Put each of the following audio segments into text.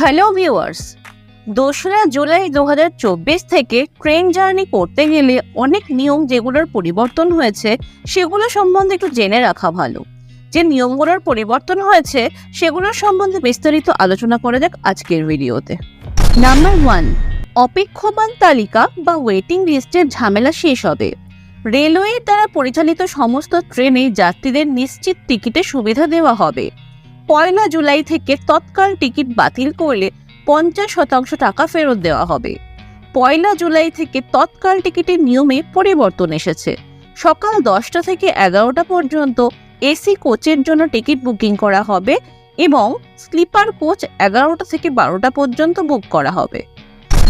Hello viewers দোসরা জুলাই দু হাজার চব্বিশ থেকে ট্রেন জার্নি করতে গেলে অনেক নিয়ম যেগুলোর পরিবর্তন হয়েছে, সেগুলো সম্বন্ধে একটু জেনে রাখা ভালো। যে নিয়মগুলোর পরিবর্তন হয়েছে, সেগুলোর সম্বন্ধে বিস্তারিত আলোচনা করা যাক আজকের ভিডিওতে। নাম্বার ওয়ান অপেক্ষমান তালিকা বা ওয়েটিং লিস্টের ঝামেলা শেষ হবে। রেলওয়ের দ্বারা পরিচালিত সমস্ত ট্রেনে যাত্রীদের নিশ্চিত টিকিটের সুবিধা দেওয়া হবে। পয়লা জুলাই থেকে তৎকাল টিকিট বাতিল করলে পঞ্চাশ শতাংশ টাকা ফেরত দেওয়া হবে। পয়লা জুলাই থেকে তৎকাল টিকিটের নিয়মে পরিবর্তন এসেছে। সকাল দশটা থেকে এগারোটা পর্যন্ত এসি কোচের জন্য টিকিট বুকিং করা হবে এবং স্লিপার কোচ এগারোটা থেকে বারোটা পর্যন্ত বুক করা হবে।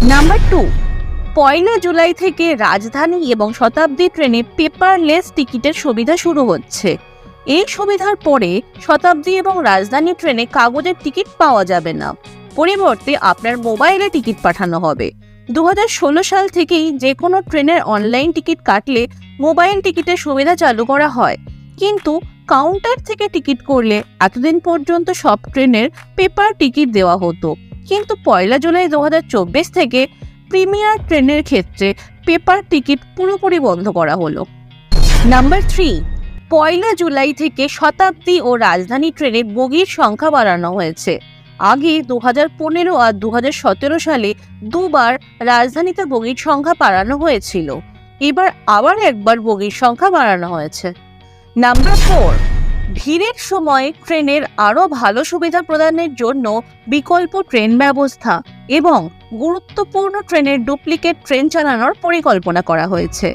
নাম্বার টু, পয়লা জুলাই থেকে রাজধানী এবং শতাব্দী ট্রেনে পেপারলেস টিকিটের সুবিধা শুরু হচ্ছে। এই সুবিধার পরে শতাব্দী এবং রাজধানী ট্রেনে কাগজের টিকিট পাওয়া যাবে না। পরিবর্তে আপনার মোবাইলে টিকিট পাঠানো হবে। দু হাজার ষোলো সাল থেকেই যে কোনো ট্রেনের অনলাইন টিকিট কাটলে মোবাইল টিকিটের সুবিধা চালু করা হয়। কিন্তু কাউন্টার থেকে টিকিট করলে এতদিন পর্যন্ত সব ট্রেনের পেপার টিকিট দেওয়া হতো। কিন্তু পয়লা জুলাই দু হাজার চব্বিশ থেকে প্রিমিয়ার ট্রেনের ক্ষেত্রে পেপার টিকিট পুরোপুরি বন্ধ করা হলো। নাম্বার থ্রি পয়লা জুলাই থেকে শতাব্দী ও রাজধানী ট্রেনের বগির সংখ্যা বাড়ানো হয়েছে। আগে দু হাজার পনেরো আর দু হাজার সতেরো সালে দুবার রাজধানীতে বগির সংখ্যা বাড়ানো হয়েছিল। এবার আবার একবার বগির সংখ্যা বাড়ানো হয়েছে। নাম্বার ফোর, ভিড়ের সময় ট্রেনের আরও ভালো সুবিধা প্রদানের জন্য বিকল্প ট্রেন ব্যবস্থা এবং গুরুত্বপূর্ণ ট্রেনের ডুপ্লিকেট ট্রেন চালানোর পরিকল্পনা করা হয়েছে।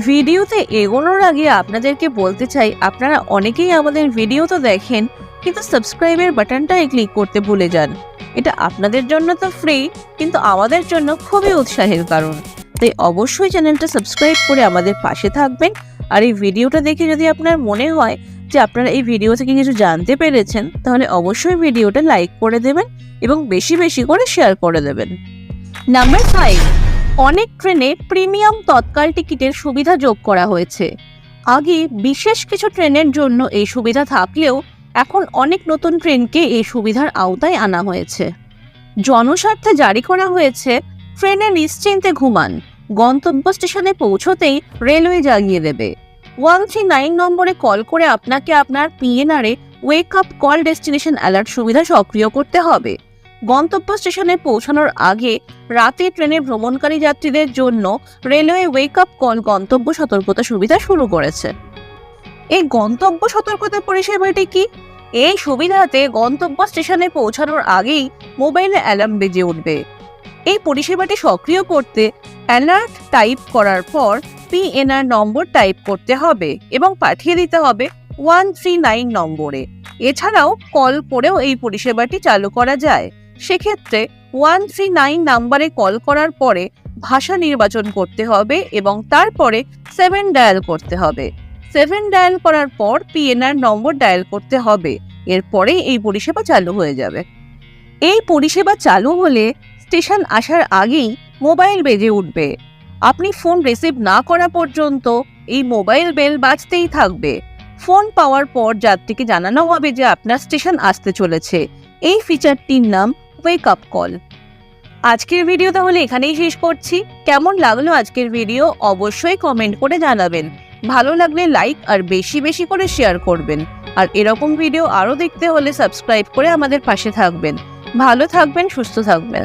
ভিডিওতে এগোনোর আগে আপনাদেরকে বলতে চাই, আপনারা অনেকেই আমাদের ভিডিও তো দেখেন, কিন্তু সাবস্ক্রাইবের বাটনটাই ক্লিক করতে ভুলে যান। এটা আপনাদের জন্য তো ফ্রি কিন্তু আমাদের জন্য খুবই উৎসাহের কারণ। তাই অবশ্যই চ্যানেলটা সাবস্ক্রাইব করে আমাদের পাশে থাকবেন, আর এই ভিডিওটা দেখে যদি আপনার মনে হয় যে আপনারা এই ভিডিও থেকে কিছু জানতে পেরেছেন, তাহলে অবশ্যই ভিডিওটা লাইক করে দেবেন এবং বেশি বেশি করে শেয়ার করে দেবেন। নাম্বার ফাইভ অনেক ট্রেনে প্রিমিয়াম তৎকাল টিকিটের সুবিধা যোগ করা হয়েছে। আগে বিশেষ কিছু ট্রেনের জন্য এই সুবিধা থাকলেও এখন অনেক নতুন ট্রেনকে এই সুবিধার আওতায় আনা হয়েছে। জনস্বার্থে জারি করা হয়েছে, ট্রেনে নিশ্চিন্তে ঘুমান, গন্তব্য স্টেশনে পৌঁছতেই রেলওয়ে জাগিয়ে দেবে। ওয়ান থ্রি নাইন নম্বরে কল করে আপনাকে আপনার পিএনআরে wake up call destination alert সুবিধা সক্রিয় করতে হবে। গন্তব্য স্টেশনে পৌঁছানোর আগে রাতে ট্রেনে ভ্রমণকারী যাত্রীদের জন্য রেলওয়ে ওয়েক আপ কল গন্তব্য সতর্কতা সুবিধা শুরু করেছে। এই গন্তব্য সতর্কতা পরিষেবাটি কি? এই সুবিধাতে গন্তব্য স্টেশনে পৌঁছানোর আগেই মোবাইলে অ্যালার্ম বেজে উঠবে। এই পরিষেবাটি সক্রিয় করতে অ্যালার্ট টাইপ করার পর পিএনআর নম্বর টাইপ করতে হবে এবং পাঠিয়ে দিতে হবে ওয়ান থ্রি নাইন নম্বরে। এছাড়াও কল করেও এই পরিষেবাটি চালু করা যায়। সেক্ষেত্রে ওয়ান থ্রি নাইন নাম্বারে কল করার পরে ভাষা নির্বাচন করতে হবে এবং তারপরে সেভেন ডায়াল করতে হবে। সেভেন ডায়াল করার পর পিএনআর নম্বর ডায়াল করতে হবে। এরপরেই এই পরিষেবা চালু হয়ে যাবে। এই পরিষেবা চালু হলে স্টেশন আসার আগেই মোবাইল বেজে উঠবে। আপনি ফোন রিসিভ না করা পর্যন্ত এই মোবাইল বেল বাজতেই থাকবে। ফোন পাওয়ার পর যাত্রীকে জানানো হবে যে আপনার স্টেশন আসতে চলেছে। এই ফিচারটির নাম ওয়েক আপ কল আজকের ভিডিও তাহলে এখানেই শেষ করছি। কেমন লাগল আজকের ভিডিও অবশ্যই কমেন্ট করে জানাবেন। ভালো লাগলে লাইক আর বেশি বেশি করে শেয়ার করবেন। আর এরকম ভিডিও আরও দেখতে হলে সাবস্ক্রাইব করে আমাদের পাশে থাকবেন। ভালো থাকবেন, সুস্থ থাকবেন।